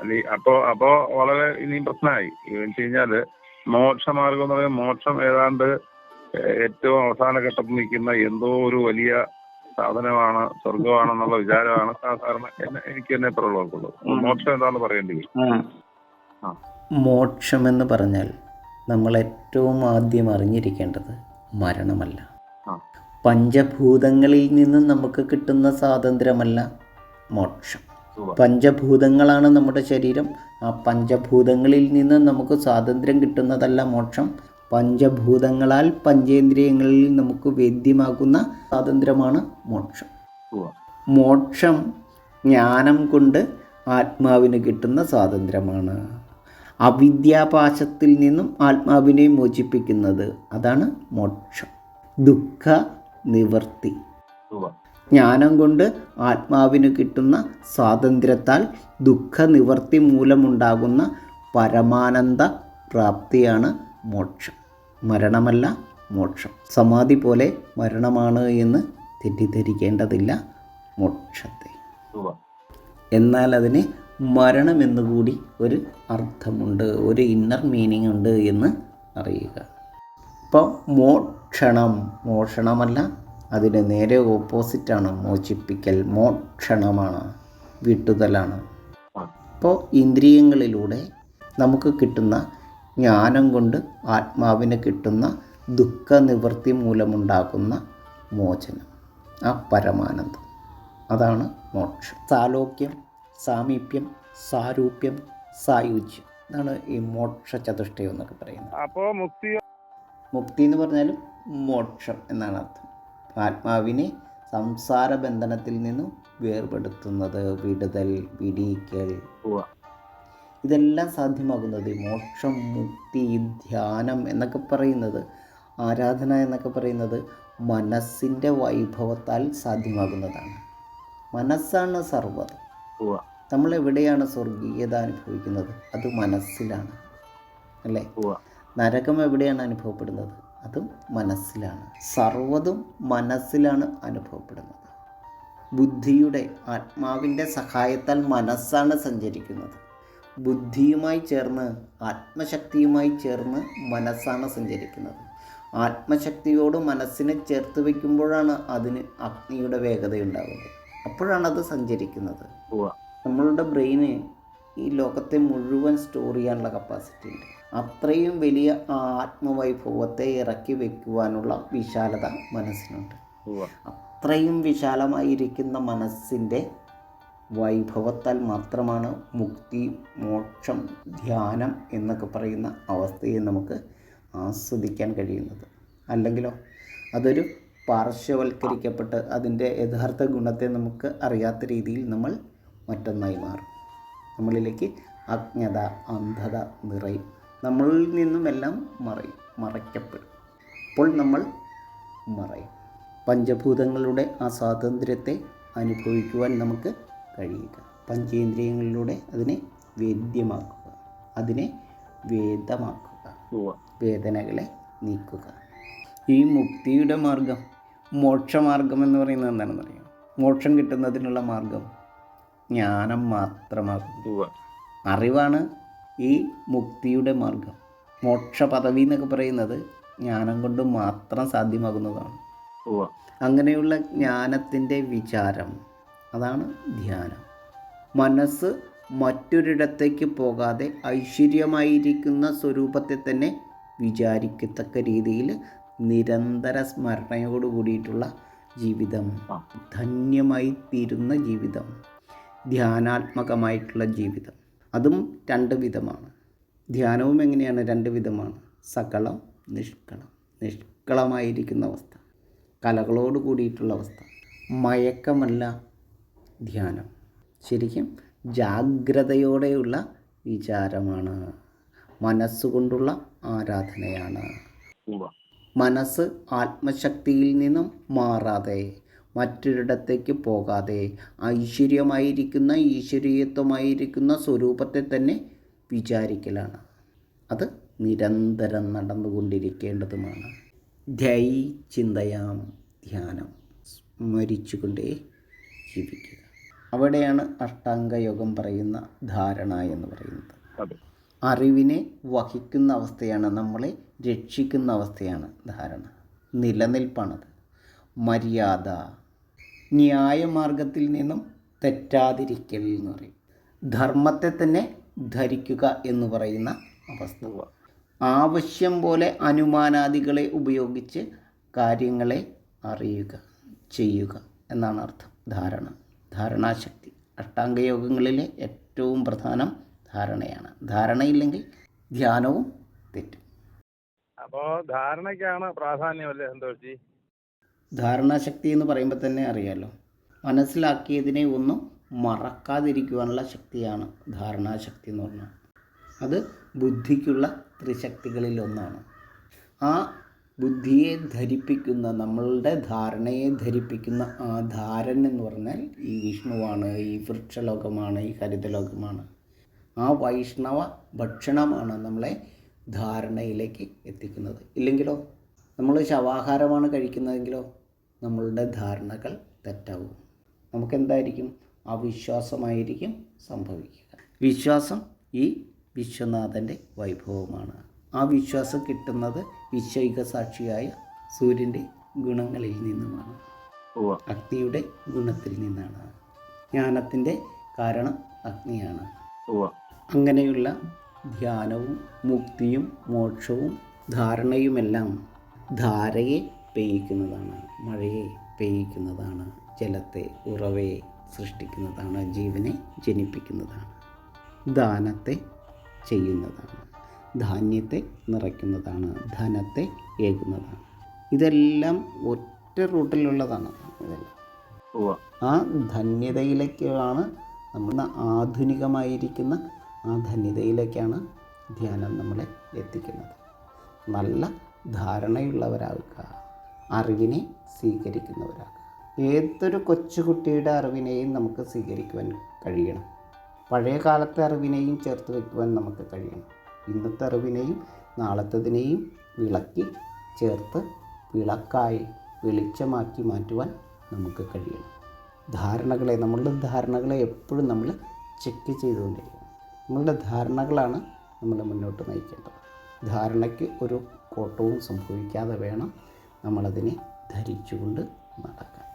അല്ലെ- അപ്പോ അപ്പോ വളരെ ഇനിയും പ്രശ്നമായി. എന്ന് വെച്ച് കഴിഞ്ഞാൽ മോക്ഷമാർഗം എന്ന് പറയുന്നത് മോക്ഷം ഏതാണ്ട് ഏറ്റവും അവസാന ഘട്ടത്തിൽ നിൽക്കുന്ന എന്തോ ഒരു വലിയ സാധനമാണ് സ്വർഗമാണെന്നുള്ള വിചാരമാണ് സാധാരണ എന്നെ- എനിക്ക് തന്നെ എത്ര ഉള്ളവർക്കുള്ളത് മോക്ഷം എന്താണ് പറയേണ്ടി മോക്ഷം എന്ന് മോക്ഷമെന്ന് പറഞ്ഞാൽ നമ്മൾ ഏറ്റവും ആദ്യം അറിഞ്ഞിരിക്കേണ്ടത് മരണമല്ല. പഞ്ചഭൂതങ്ങളിൽ നിന്നും നമുക്ക് കിട്ടുന്ന സ്വാതന്ത്ര്യമല്ല മോക്ഷം. പഞ്ചഭൂതങ്ങളാണ് നമ്മുടെ ശരീരം. ആ പഞ്ചഭൂതങ്ങളിൽ നിന്ന് നമുക്ക് സ്വാതന്ത്ര്യം കിട്ടുന്നതല്ല മോക്ഷം. പഞ്ചഭൂതങ്ങളാൽ പഞ്ചേന്ദ്രിയങ്ങളിൽ നമുക്ക് വേദ്യമാകുന്ന സ്വാതന്ത്ര്യമാണ് മോക്ഷം. മോക്ഷം ജ്ഞാനം കൊണ്ട് ആത്മാവിന് കിട്ടുന്ന സ്വാതന്ത്ര്യമാണ്. അവിദ്യാപാശത്തിൽ നിന്നും ആത്മാവിനെ മോചിപ്പിക്കുന്നത്. അതാണ് മോക്ഷം. ദുഃഖ നിവർത്തി. ജ്ഞാനം കൊണ്ട് ആത്മാവിന് കിട്ടുന്ന സ്വാതന്ത്ര്യത്താൽ ദുഃഖ നിവർത്തി മൂലമുണ്ടാകുന്ന പരമാനന്ദ പ്രാപ്തിയാണ് മോക്ഷം. മരണമല്ല മോക്ഷം. സമാധി പോലെ മരണമാണ് എന്ന് തെറ്റിദ്ധരിക്കേണ്ടതില്ല മോക്ഷത്തെ. എന്നാൽ അതിന് മരണമെന്നുകൂടി ഒരു അർത്ഥമുണ്ട് ഒരു ഇന്നർ മീനിങ് ഉണ്ട് എന്ന് അറിയുക. ഇപ്പോൾ മോക്ഷണം. മോഷണമല്ല അതിന് നേരെ ഓപ്പോസിറ്റാണ് മോചിപ്പിക്കൽ മോക്ഷണമാണ് വിട്ടുതലാണ്. അപ്പോൾ ഇന്ദ്രിയങ്ങളിലൂടെ നമുക്ക് കിട്ടുന്ന ജ്ഞാനം കൊണ്ട് ആത്മാവിന് കിട്ടുന്ന ദുഃഖ നിവൃത്തി മൂലമുണ്ടാകുന്ന മോചനം ആ പരമാനന്ദം. അതാണ് മോക്ഷം. സാലോക്യം സാമീപ്യം സാരൂപ്യം സായുജ്യം. ഇതാണ് ഈ മോക്ഷ ചതുഷ്ടയം എന്നൊക്കെ പറയുന്നത്. അപ്പോൾ മുക്തി മുക്തി എന്ന് പറഞ്ഞാലും മോക്ഷം എന്നാണ് അർത്ഥം. ആത്മാവിനെ സംസാര ബന്ധനത്തിൽ നിന്നും വേർപെടുത്തുന്നത് വിടുതൽ വിടിയിക്കൽ ഉവ്വ. ഇതെല്ലാം സാധ്യമാകുന്നത് മോക്ഷം മുക്തി ധ്യാനം എന്നൊക്കെ പറയുന്നത്. ആരാധന എന്നൊക്കെ പറയുന്നത് മനസ്സിന്റെ വൈഭവത്താൽ സാധ്യമാകുന്നതാണ്. മനസ്സാണ് സർവത്. നമ്മൾ എവിടെയാണ് സ്വർഗീയത അനുഭവിക്കുന്നത്? അത് മനസ്സിലാണ്. അല്ലേ. നരകം എവിടെയാണ് അനുഭവപ്പെടുന്നത്? അതും മനസ്സിലാണ്. സർവതും മനസ്സിലാണ് അനുഭവപ്പെടുന്നത്. ബുദ്ധിയുടെ ആത്മാവിന്റെ സഹായത്താൽ മനസ്സാണ് സഞ്ചരിക്കുന്നത്. ബുദ്ധിയുമായി ചേർന്ന് ആത്മശക്തിയുമായി ചേർന്ന് മനസ്സാണ് സഞ്ചരിക്കുന്നത്. ആത്മശക്തിയോട് മനസ്സിനെ ചേർത്ത് വയ്ക്കുമ്പോഴാണ് അതിന് അഗ്നിയുടെ വേഗതയുണ്ടാകുന്നത് അപ്പോഴാണ് അത് സഞ്ചരിക്കുന്നത്. നമ്മളുടെ ബ്രെയിന് ഈ ലോകത്തെ മുഴുവൻ സ്റ്റോർ ചെയ്യാനുള്ള കപ്പാസിറ്റി ഉണ്ട്. അത്രയും വലിയ ആത്മവൈഭവത്തെ ഇറക്കി വെക്കുവാനുള്ള വിശാലത മനസ്സിനുണ്ട്. അത്രയും വിശാലമായിരിക്കുന്ന മനസ്സിന്റെ വൈഭവത്താൽ മാത്രമാണ് മുക്തി മോക്ഷം ധ്യാനം എന്നൊക്കെ പറയുന്ന അവസ്ഥയെ നമുക്ക് ആസ്വദിക്കാൻ കഴിയുന്നത്. അല്ലെങ്കിലോ അതൊരു പാർശ്വവൽക്കരിക്കപ്പെട്ട് അതിന്റെ യഥാർത്ഥ ഗുണത്തെ നമുക്ക് അറിയാത്ത രീതിയിൽ നമ്മൾ മറ്റൊന്നായി മാറും. നമ്മളിലേക്ക് അജ്ഞത അന്ധത നിറയും. നമ്മളിൽ നിന്നും എല്ലാം മറയും മറയ്ക്കപ്പെടും. അപ്പോൾ നമ്മൾ മറയും. പഞ്ചഭൂതങ്ങളുടെ ആ സ്വാതന്ത്ര്യത്തെ അനുഭവിക്കുവാൻ നമുക്ക് കഴിയുക. പഞ്ചേന്ദ്രിയങ്ങളിലൂടെ അതിനെ വേദ്യമാക്കുക. അതിനെ വേദമാക്കുക. വേദനകളെ നീക്കുക. ഈ മുക്തിയുടെ മാർഗം മോക്ഷമാർഗം എന്ന് പറയുന്നത് എന്താണെന്ന് അറിയാം മോക്ഷം കിട്ടുന്നതിനുള്ള മാർഗം ജ്ഞാനം മാത്രമാകും. അറിവാണ് ഈ മുക്തിയുടെ മാർഗം. മോക്ഷ പദവി എന്നൊക്കെ പറയുന്നത് ജ്ഞാനം കൊണ്ട് മാത്രം സാധ്യമാകുന്നതാണ്. അങ്ങനെയുള്ള ജ്ഞാനത്തിന്റെ വിചാരം അതാണ് ധ്യാനം. മനസ്സ് മറ്റൊരിടത്തേക്ക് പോകാതെ ഐശ്വര്യമായിരിക്കുന്ന സ്വരൂപത്തെ തന്നെ വിചാരിക്കത്തക്ക രീതിയിൽ നിരന്തര സ്മരണയോട് കൂടിയിട്ടുള്ള ജീവിതം ധന്യമായി തീരുന്ന ജീവിതം ധ്യാനാത്മകമായിട്ടുള്ള ജീവിതം. അതും രണ്ട് വിധമാണ്. ധ്യാനവും എങ്ങനെയാണ്? രണ്ട് വിധമാണ്. സകളം നിഷ്കളം. നിഷ്കളമായിരിക്കുന്ന അവസ്ഥ. കലകളോട് കൂടിയിട്ടുള്ള അവസ്ഥ. മയക്കമല്ല ധ്യാനം. ശരിക്കും ജാഗ്രതയോടെയുള്ള വിചാരമാണ്. മനസ്സുകൊണ്ടുള്ള ആരാധനയാണ്. മനസ്സ് ആത്മശക്തിയിൽ നിന്നും മാറാതെ മറ്റൊരിടത്തേക്ക് പോകാതെ ഐശ്വര്യമായിരിക്കുന്ന ഈശ്വരീയത്വമായിരിക്കുന്ന സ്വരൂപത്തെ തന്നെ വിചാരിക്കലാണ്. അത് നിരന്തരം നടന്നുകൊണ്ടിരിക്കേണ്ടതുമാണ്. ധ്യൈ ചിന്തയാം ധ്യാനം. സ്മരിച്ചുകൊണ്ടേ ജീവിക്കുക. അവിടെയാണ് അഷ്ടാംഗയോഗം പറയുന്ന ധാരണ എന്ന് പറയുന്നത്. അറിവിനെ വഹിക്കുന്ന അവസ്ഥയാണ് നമ്മളെ രക്ഷിക്കുന്ന അവസ്ഥയാണ് ധാരണ. നിലനിൽപ്പാണത്. മര്യാദ ന്യായമാർഗത്തിൽ നിന്നും തെറ്റാതിരിക്കൽ എന്ന് പറയും. ധർമ്മത്തെ തന്നെ ധരിക്കുക എന്ന് പറയുന്ന അവസ്ഥ. ആവശ്യം പോലെ അനുമാനാദികളെ ഉപയോഗിച്ച് കാര്യങ്ങളെ അറിയുക ചെയ്യുക എന്നാണ് അർത്ഥം. ധാരണ. ധാരണാശക്തി. അഷ്ടാംഗയോഗങ്ങളിലെ ഏറ്റവും പ്രധാനം ധാരണയാണ്. ധാരണയില്ലെങ്കിൽ ധ്യാനവും തെറ്റും. അപ്പോ ധാരണയ്ക്കാണ് പ്രാധാന്യമല്ലേ സന്തോഷി ധാരണാശക്തി എന്ന് പറയുമ്പോൾ തന്നെ അറിയാലോ. മനസ്സിലാക്കിയതിനെ ഒന്നും മറക്കാതിരിക്കുവാനുള്ള ശക്തിയാണ് ധാരണാശക്തി എന്ന് പറഞ്ഞാൽ. അത് ബുദ്ധിക്കുള്ള ത്രിശക്തികളിൽ ഒന്നാണ്. ആ ബുദ്ധിയെ ധരിപ്പിക്കുന്ന നമ്മളുടെ ധാരണയെ ധരിപ്പിക്കുന്ന ആ ധാരൻ എന്ന് പറഞ്ഞാൽ ഈ വിഷ്ണുവാണ് ഈ വൃക്ഷലോകമാണ് ഈ ഹരിതലോകമാണ്. ആ വൈഷ്ണവ ഭക്ഷണമാണ് നമ്മളെ ധാരണയിലേക്ക് എത്തിക്കുന്നത്. ഇല്ലെങ്കിലോ? നമ്മൾ ശവാഹാരമാണ് കഴിക്കുന്നതെങ്കിലോ? നമ്മളുടെ ധാരണകൾ തെറ്റാവും. നമുക്കെന്തായിരിക്കും? അവിശ്വാസമായിരിക്കും സംഭവിക്കുക. വിശ്വാസം ഈ വിശ്വനാഥന്റെ വൈഭവമാണ്. ആ വിശ്വാസം കിട്ടുന്നത് വിശ്വൈക സാക്ഷിയായ സൂര്യന്റെ ഗുണങ്ങളിൽ നിന്നുമാണ്. അഗ്നിയുടെ ഗുണത്തിൽ നിന്നാണ്. ജ്ഞാനത്തിന്റെ കാരണം അഗ്നിയാണ്. അങ്ങനെയുള്ള ധ്യാനവും മുക്തിയും മോക്ഷവും ധാരണയുമെല്ലാം ധാരയെ പെയ്യിക്കുന്നതാണ് മഴയെ പെയ്യിക്കുന്നതാണ് ജലത്തെ ഉറവയെ സൃഷ്ടിക്കുന്നതാണ് ജീവനെ ജനിപ്പിക്കുന്നതാണ്. ദാനത്തെ ചെയ്യുന്നതാണ് ധാന്യത്തെ നിറയ്ക്കുന്നതാണ് ധനത്തെ ഏകുന്നതാണ്. ഇതെല്ലാം ഒറ്റ റൂട്ടിലുള്ളതാണ് ഇതെല്ലാം. ആ ധന്യതയിലേക്കാണ് നമ്മൾ ആധുനികമായിരിക്കുന്ന ആ ധന്യതയിലേക്കാണ് ധ്യാനം നമ്മളെ എത്തിക്കുന്നത്. നല്ല ധാരണയുള്ളവരാകുക അറിവിനെ സ്വീകരിക്കുന്നവരാകുക ഏതൊരു കൊച്ചുകുട്ടിയുടെ അറിവിനെയും നമുക്ക് സ്വീകരിക്കുവാൻ കഴിയണം. പഴയ കാലത്തെ അറിവിനെയും ചേർത്ത് വയ്ക്കുവാൻ നമുക്ക് കഴിയണം. ഇന്നത്തെ അറിവിനെയും നാളത്തതിനെയും വിളക്കി ചേർത്ത് വിളക്കായി വെളിച്ചമാക്കി മാറ്റുവാൻ നമുക്ക് കഴിയണം. ധാരണകളെ നമ്മളുടെ ധാരണകളെ എപ്പോഴും നമ്മൾ ചെക്ക് ചെയ്തുകൊണ്ടിരിക്കണം. നമ്മളുടെ ധാരണകളാണ് നമ്മൾ മുന്നോട്ട് നയിക്കേണ്ടത്. ധാരണയ്ക്ക് ഒരു കോട്ടവും സംഭവിക്കാതെ വേണം നമ്മളതിനെ ധരിച്ചുകൊണ്ട് നടക്കാം.